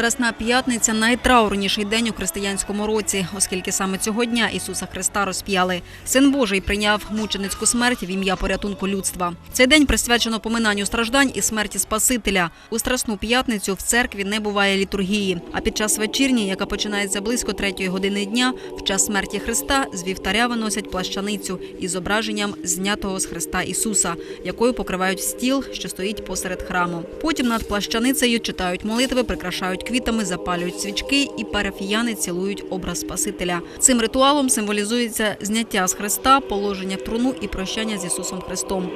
Страсна п'ятниця найтраурніший день у християнському році, оскільки саме цього дня Ісуса Христа розп'яли. Син Божий прийняв мученицьку смерть в ім'я порятунку людства. Цей день присвячено поминанню страждань і смерті Спасителя. У Страсну п'ятницю в церкві не буває літургії. А під час вечірні, яка починається близько третьої години дня, в час смерті Христа з вівтаря виносять плащаницю із зображенням знятого з Христа Ісуса, якою покривають стіл, що стоїть посеред храму. Потім над плащаницею читають молитви, прикрашають квітами, запалюють свічки, і парафіяни цілують образ Спасителя. Цим ритуалом символізується зняття з Христа, положення в труну і прощання з Ісусом Христом.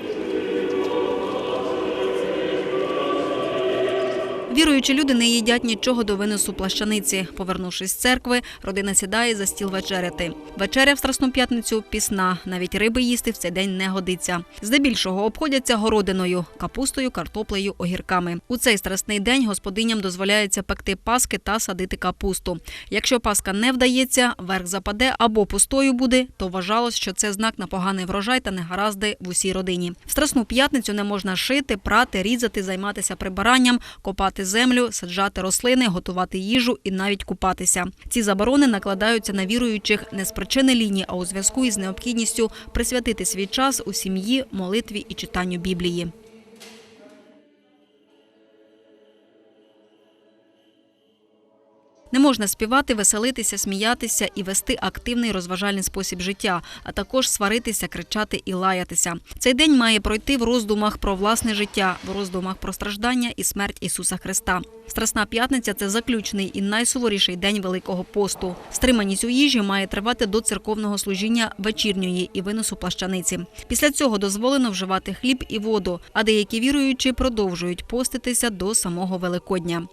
Віруючі люди не їдять нічого до винесу плащаниці. Повернувшись з церкви, родина сідає за стіл вечеряти. Вечеря в Страсну п'ятницю пісна. Навіть риби їсти в цей день не годиться. Здебільшого обходяться городиною, капустою, картоплею, огірками. У цей страсний день господиням дозволяється пекти паски та садити капусту. Якщо паска не вдається, верх западе або пустою буде, то вважалось, що це знак на поганий врожай та негаразди в усій родині. В Страсну п'ятницю не можна шити, прати, різати, займатися прибиранням, копати землю, саджати рослини, готувати їжу і навіть купатися. Ці заборони накладаються на віруючих не з причини лінії, а у зв'язку із необхідністю присвятити свій час у сім'ї, молитві і читанню Біблії. Не можна співати, веселитися, сміятися і вести активний розважальний спосіб життя, а також сваритися, кричати і лаятися. Цей день має пройти в роздумах про власне життя, в роздумах про страждання і смерть Ісуса Христа. Страсна п'ятниця це заключний і найсуворіший день Великого посту. Стриманість у їжі має тривати до церковного служіння вечірньої і виносу плащаниці. Після цього дозволено вживати хліб і воду, а деякі віруючі продовжують поститися до самого Великодня.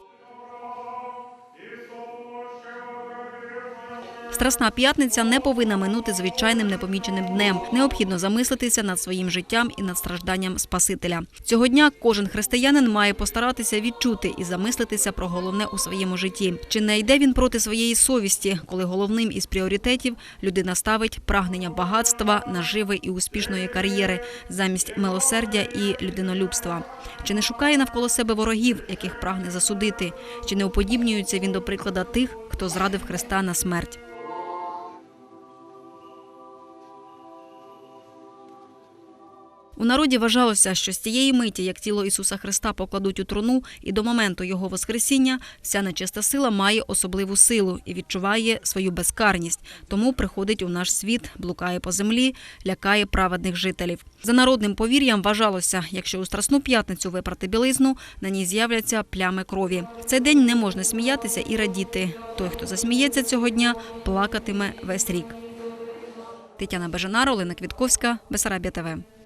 Страсна п'ятниця не повинна минути звичайним непоміченим днем. Необхідно замислитися над своїм життям і над стражданням Спасителя. Цього дня кожен християнин має постаратися відчути і замислитися про головне у своєму житті. Чи не йде він проти своєї совісті, коли головним із пріоритетів людина ставить прагнення багатства, наживи і успішної кар'єри замість милосердя і людинолюбства? Чи не шукає навколо себе ворогів, яких прагне засудити? Чи не уподібнюється він до приклада тих, хто зрадив Христа на смерть? У народі вважалося, що з тієї миті, як тіло Ісуса Христа покладуть у труну, і до моменту його воскресіння, вся нечиста сила має особливу силу і відчуває свою безкарність. Тому приходить у наш світ, блукає по землі, лякає праведних жителів. За народним повір'ям вважалося, якщо у страсну п'ятницю випрати білизну, на ній з'являться плями крові. В цей день не можна сміятися і радіти. Той, хто засміється цього дня, плакатиме весь рік. Тетяна Бежанар, Олена Квітковська, Бесарабія ТВ.